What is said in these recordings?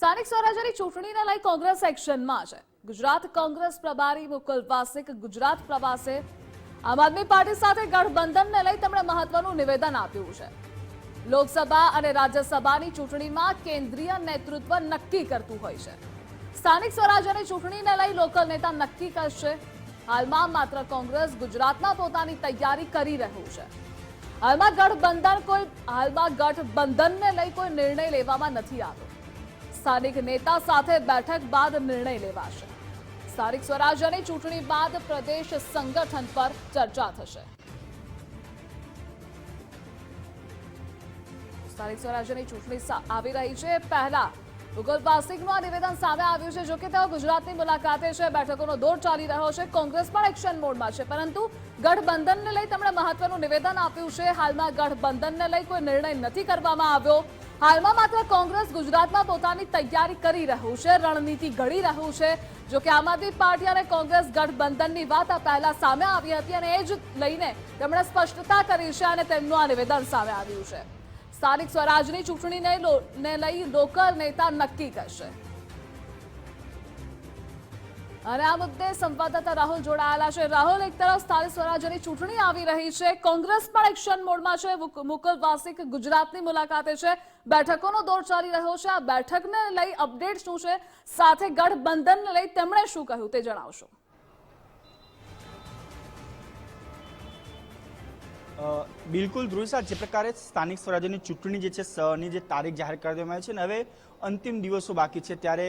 સ્થાનિક સ્વરાજ્યની ચૂંટણીને લઈ કોંગ્રેસ એક્શનમાં છે. ગુજરાત કોંગ્રેસ પ્રભારી મુકુલ વાસિક ગુજરાત પ્રવાસે આમ આદમી પાર્ટી સાથે ગઠબંધનને લઈ તેમણે મહત્વનું નિવેદન આપ્યું છે. લોકસભા અને રાજ્યસભાની ચૂંટણીમાં કેન્દ્રીય નેતૃત્વ નક્કી કરતું હોય છે. સ્થાનિક સ્વરાજ્યની ચૂંટણીને લઈ લોકલ નેતા નક્કી કરશે. હાલમાં માત્ર કોંગ્રેસ ગુજરાતમાં પોતાની તૈયારી કરી રહ્યું છે. હાલમાં ગઠબંધન કોઈ હાલમાં ગઠબંધનને લઈ કોઈ નિર્ણય લેવામાં નથી આવ્યો. સ્થાનિક નેતા સાથે બેઠક બાદ નિર્ણય લેવાશે. સ્થાનિક સ્વરાજ્યની ચૂંટણી બાદ પ્રદેશ સંગઠન પર ચર્ચા થશે. સ્થાનિક સ્વરાજ્યની ચૂંટણી આવી રહી છે. પહેલા વાસિકનું આ નિવેદન સામે આવ્યું છે. જોકે તેઓ ગુજરાતની મુલાકાતે છે. બેઠકોનો દોર ચાલી રહ્યો છે. કોંગ્રેસ પણ એક્શન મોડમાં છે. પરંતુ ગઠબંધનને લઈ તેમણે મહત્વનું નિવેદન આપ્યું છે. હાલમાં ગઠબંધનને લઈ કોઈ નિર્ણય નથી કરવામાં આવ્યો. હાલમાં માત્ર કોંગ્રેસ ગુજરાતમાં પોતાની તૈયારી કરી રહ્યું છે. રણનીતિ ઘડી રહ્યું છે. જો કે આમ આદમી પાર્ટી અને કોંગ્રેસ ગઠબંધનની વાત આ પહેલા સામે આવી હતી અને એ જ લઈને તેમણે સ્પષ્ટતા કરી છે અને તેમનું આ નિવેદન સામે આવ્યું છે. સ્થાનિક સ્વરાજની ચૂંટણીને લઈ લોકલ નેતા નક્કી કરશે. અને આ મુદ્દે સંવાદદાતા રાહુલ જોડાયેલા છે. રાહુલ, એક તરફ સ્થાનિક સ્વરાજ્યની ચૂંટણી આવી રહી છે. કોંગ્રેસ પણ એક્શન મોડમાં છે. મુક- મુકુલ વાસિક ગુજરાતની મુલાકાતે છે. બેઠકોનો દોર ચાલી રહ્યો છે. આ બેઠકને લઈ અપડેટ શું છે? સાથે ગઠબંધનને લઈ તેમણે શું કહ્યું તે જણાવશો. બિલકુલ સાહેબ, જે પ્રકારે સ્થાનિક સ્વરાજ્યની ચૂંટણી જે છે ની જે તારીખ જાહેર કરી દેવામાં આવી છે અને હવે અંતિમ દિવસો બાકી છે ત્યારે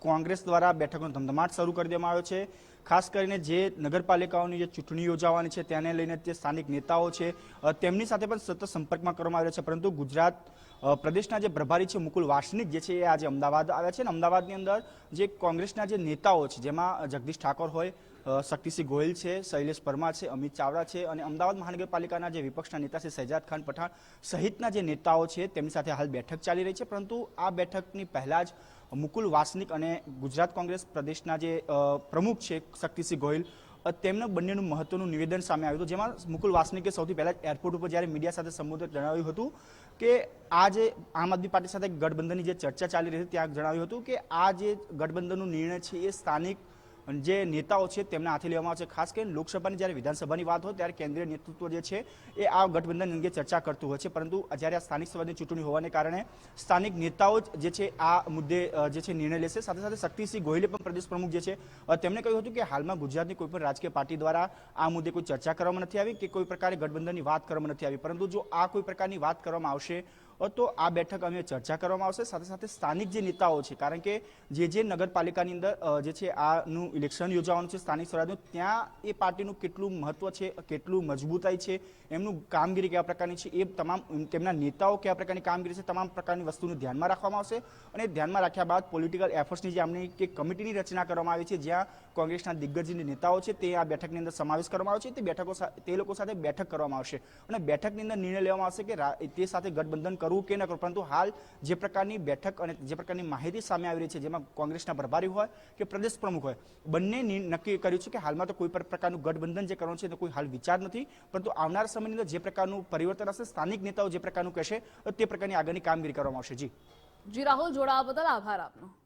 કોંગ્રેસ દ્વારા બેઠકનો ધમધમાટ શરૂ કરી દેવામાં આવ્યો છે. ખાસ કરીને જે નગરપાલિકાઓની જે ચૂંટણી યોજાવાની છે, તેને લઈને જે સ્થાનિક નેતાઓ છે તેમની સાથે પણ સતત સંપર્કમાં કરવામાં આવ્યો છે. પરંતુ ગુજરાત પ્રદેશના જે પ્રભારી છે, મુકુલ વાસનિક જે છે, એ આજે અમદાવાદ આવ્યા છે અને અમદાવાદની અંદર જે કોંગ્રેસના જે નેતાઓ છે, જેમાં જગદીશ ઠાકોર હોય શક્તિસિંહ ગોયલ છે, શૈલેષ પરમાર છે, અમિત ચાવડા છે અને અમદાવાદ મહાનગરપાલિકાના જે વિપક્ષના નેતા છે, શહેજાદ ખાન પઠાણ સહિતના જે નેતાઓ છે, તેમની સાથે હાલ બેઠક ચાલી રહી છે. પરંતુ આ બેઠકની પહેલાં જ મુકુલ વાસનિક અને ગુજરાત કોંગ્રેસ પ્રદેશના જે પ્રમુખ છે શક્તિસિંહ ગોહિલ તેમના બંનેનું મહત્વનું નિવેદન સામે આવ્યું હતું. જેમાં મુકુલ વાસનિકે સૌથી પહેલાં એરપોર્ટ ઉપર જ્યારે મીડિયા સાથે સંબોધન જણાવ્યું હતું કે આ જે આમ આદમી પાર્ટી સાથે ગઠબંધનની જે ચર્ચા ચાલી રહી હતી, ત્યાં જણાવ્યું હતું કે આ જે ગઠબંધનનો નિર્ણય છે એ સ્થાનિક જે નેતાઓ છે તેમના હાથે લેવામાં આવશે. ખાસ કરીને લોકસભાની જ્યારે વિધાનસભાની વાત હોય ત્યારે કેન્દ્રીય નેતૃત્વ જે છે એ આ ગઠબંધન અંગે ચર્ચા કરતું હોય છે. પરંતુ જ્યારે આ સ્થાનિક સ્વરાજની ચૂંટણી હોવાને કારણે સ્થાનિક નેતાઓ જ જે છે આ મુદ્દે જે છે નિર્ણય લેશે. સાથે સાથે શક્તિસિંહ ગોહિલે પણ પ્રદેશ પ્રમુખ જે છે તેમણે કહ્યું હતું કે હાલમાં ગુજરાતની કોઈ પણ રાજકીય પાર્ટી દ્વારા આ મુદ્દે કોઈ ચર્ચા કરવામાં નથી આવી કે કોઈ પ્રકારે ગઠબંધનની વાત કરવામાં નથી આવી. પરંતુ જો આ કોઈ પ્રકારની વાત કરવામાં આવશે તો આ બેઠક અમે ચર્ચા કરવામાં આવશે. સાથે સાથે સ્થાનિક જે નેતાઓ છે, કારણ કે જે જે નગરપાલિકાની અંદર જે છે આનું ઇલેક્શન યોજાવાનું છે સ્થાનિક સ્વરાજનું, ત્યાં એ પાર્ટીનું કેટલું મહત્વ છે, કેટલું મજબૂતાઈ છે, એમનું કામગીરી કયા પ્રકારની છે, એ તમામ તેમના નેતાઓ કયા પ્રકારની કામગીરી છે, તમામ પ્રકારની વસ્તુનું ધ્યાનમાં રાખવામાં આવશે. અને ધ્યાનમાં રાખ્યા બાદ પોલિટિકલ એફર્ટ્સની જે આમની કે કમિટીની રચના કરવામાં આવી છે, જ્યાં કોંગ્રેસના દિગ્ગજ નેતાઓ છે, તે આ બેઠકની અંદર સમાવેશ કરવામાં આવશે. તે બેઠકો તે લોકો સાથે બેઠક કરવામાં આવશે. અને બેઠકની અંદર નિર્ણય લેવામાં આવશે કે તે સાથે ગઠબંધન કરવું કે ન કરવું. પરંતુ હાલ જે પ્રકારની બેઠક અને જે પ્રકારની માહિતી સામે આવી રહી છે, જેમાં કોંગ્રેસના પ્રભારી હોય કે પ્રદેશ પ્રમુખ હોય, બંને નક્કી કર્યું છે કે હાલમાં તો કોઈ પણ પ્રકારનું ગઠબંધન જે કરવાનું છે તે કોઈ હાલ વિચાર નથી. પરંતુ આવનાર સમયની અંદર જે પ્રકારનું પરિવર્તન હશે, સ્થાનિક નેતાઓ જે પ્રકારનું કહેશે, તે પ્રકારની આગળની કામગીરી કરવામાં આવશે. જી. જી, રાહુલ જોડાવા બદલ આભાર આપનો.